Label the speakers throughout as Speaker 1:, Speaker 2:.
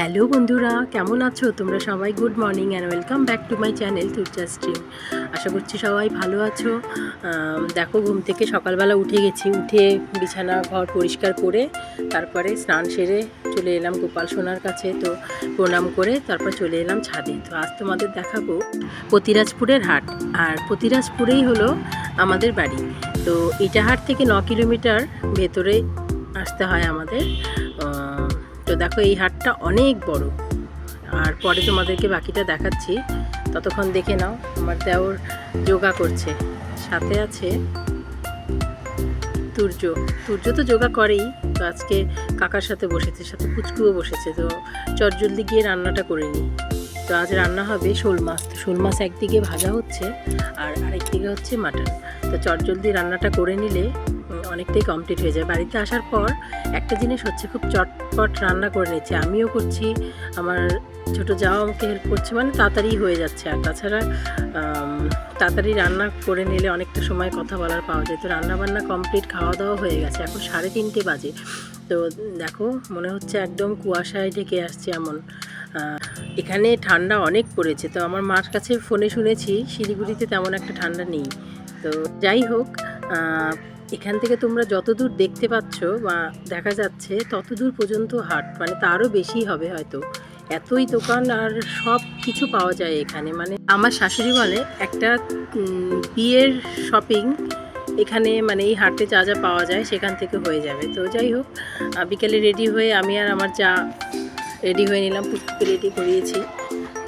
Speaker 1: Hello বন্ধুরা, কেমন আছো? তোমরা সবাই good morning and welcome back to my channel Turcha stream আশা করছি সবাই ভালো আছো। দেখো, ঘুম থেকে সকালবেলা উঠে গেছি। উঠে বিছানা ঘর পরিষ্কার করে তারপরে স্নান সেরে চলে এলাম গোপাল সোনার কাছে। তো প্রণাম করে তারপর চলে এলাম ছাদে। তো আজ তোমাদের দেখাবো পতিরাজপুরের হাট। আর পতিরাজপুরেই হলো আমাদের বাড়ি। তো ইটাহাট থেকে ন কিলোমিটার ভেতরে আসতে হয় আমাদের। তো দেখো এই হাটটা অনেক বড়। আর পরে তোমাদেরকে বাকিটা দেখাচ্ছি। ততক্ষণ দেখে নাও, আমার দেওর যোগা করছে। সাথে আছে তুর্য। তুর্য তো যোগা করেই, তো আজকে কাকার সাথে বসেছে, সাথে পুচকুও বসেছে। তো চটজলদি গিয়ে রান্নাটা করে নিই। তো আজ রান্না হবে শোল মাছ। তো শোল মাছ একদিকে ভাজা হচ্ছে আর আরেকদিকে হচ্ছে মাটন। তো চটজলদি রান্নাটা করে নিলে অনেকটাই কমপ্লিট হয়ে যায়। বাড়িতে আসার পর একটা জিনিস হচ্ছে, খুব চটপট রান্না করে নিচ্ছে আমিও করছি, আমার ছোটো যাওয়া আমাকে হেল্প করছে মানে তাড়াতাড়ি হয়ে যাচ্ছে। আর তাছাড়া তাড়াতাড়ি রান্না করে নিলে অনেকটা সময় কথা বলার পাওয়া যায়। তো রান্না বান্না কমপ্লিট খাওয়া দাওয়া হয়ে গেছে। এখন সাড়ে তিনটে বাজে। তো দেখো, মনে হচ্ছে একদম কুয়াশায় ঢেকে আসছে এমন। এখানে ঠান্ডা অনেক পড়েছে। তো আমার মার কাছে ফোনে শুনেছি, শিলিগুড়িতে তেমন একটা ঠান্ডা নেই। তো যাই হোক এখান থেকে তোমরা যতদূর দেখতে পাচ্ছ বা দেখা যাচ্ছে, ততদূর পর্যন্ত হাট মানে তারও বেশি হবে হয়তো। এতই দোকান আর সব কিছু পাওয়া যায় এখানে। মানে আমার শাশুড়ি বলে, একটা বিয়ের শপিং এখানে মানে এই হাটে যা যা পাওয়া যায় সেখান থেকে হয়ে যাবে। তো যাই হোক বিকেলে রেডি হয়ে আমি আর আমার যা রেডি হয়ে নিলাম, পুচকুকে রেডি করিয়েছি।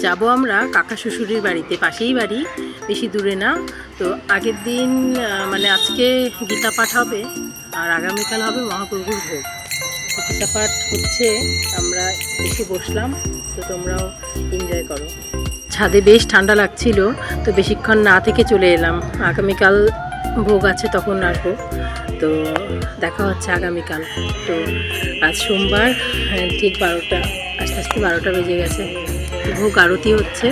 Speaker 1: যাব আমরা কাকা শ্বশুরের বাড়িতে, পাশেই বাড়ি, বেশি দূরে না। তো আগের দিন মানে আজকে গীতা পাঠ হবে আর আগামীকাল হবে মহাপ্রভুর ভোগ। গীতা পাঠ হচ্ছে, আমরা এসে বসলাম, তো তোমরাও এনজয় করো। ছাদে বেশ ঠান্ডা লাগছিল, তো বেশিক্ষণ না থেকে চলে এলাম। আগামীকাল ভোগ আছে, তখন আসব। তো দেখা হচ্ছে আগামীকাল। তো আজ সোমবার ঠিক বারোটা, আস্তে আস্তে বারোটা বেজে গেছে। ভোগ, আরতি হচ্ছে।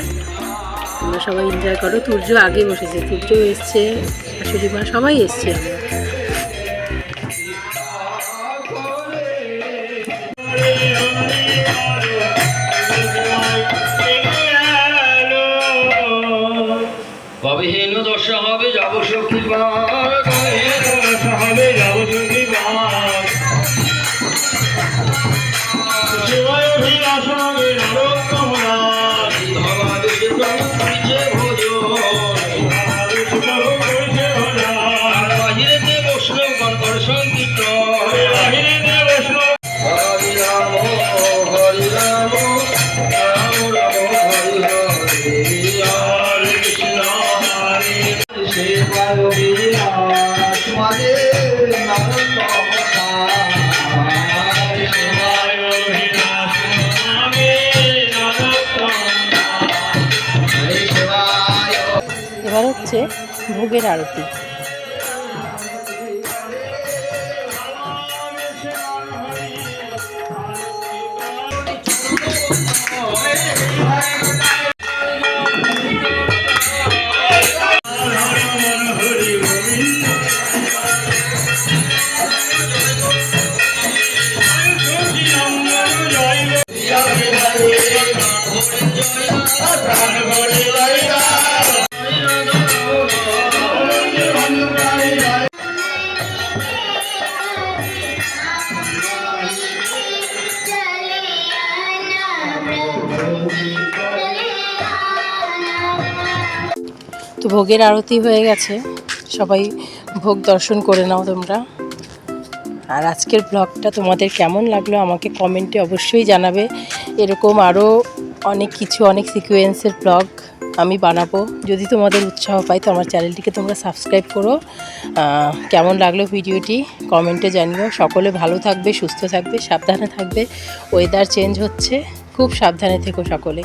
Speaker 1: তোমরা সবাই এনজয় করো। তুর্য আগে বসেছে, তুর্য এসছে শাশুড়ি মা সবাই এসছে আমরা।
Speaker 2: হবে সখীবার শিবায় অভিলাষ।
Speaker 1: এবার হচ্ছে ভোগের আরতি। তো ভোগের আরতি হয়ে গেছে। সবাই ভোগ দর্শন করে নাও তোমরা। আর আজকের ব্লগটা তোমাদের কেমন লাগল আমাকে কমেন্টে অবশ্যই জানাবে। এরকম আরও অনেক কিছু, অনেক সিকুয়েন্সের ব্লগ আমি বানাবো। যদি তোমাদের উৎসাহ পাই তো আমার চ্যানেলটিকে তোমরা সাবস্ক্রাইব করো। কেমন লাগল ভিডিওটি কমেন্টে জানিও। সকলে ভালো থাকবে, সুস্থ থাকবে, সাবধানে থাকবে। ওয়েদার চেঞ্জ হচ্ছে। খুব সাবধানে থেকো সকলে।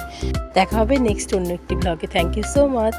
Speaker 1: দেখা হবে নেক্সট অন্য একটি ব্লগে থ্যাংক ইউ সো মাচ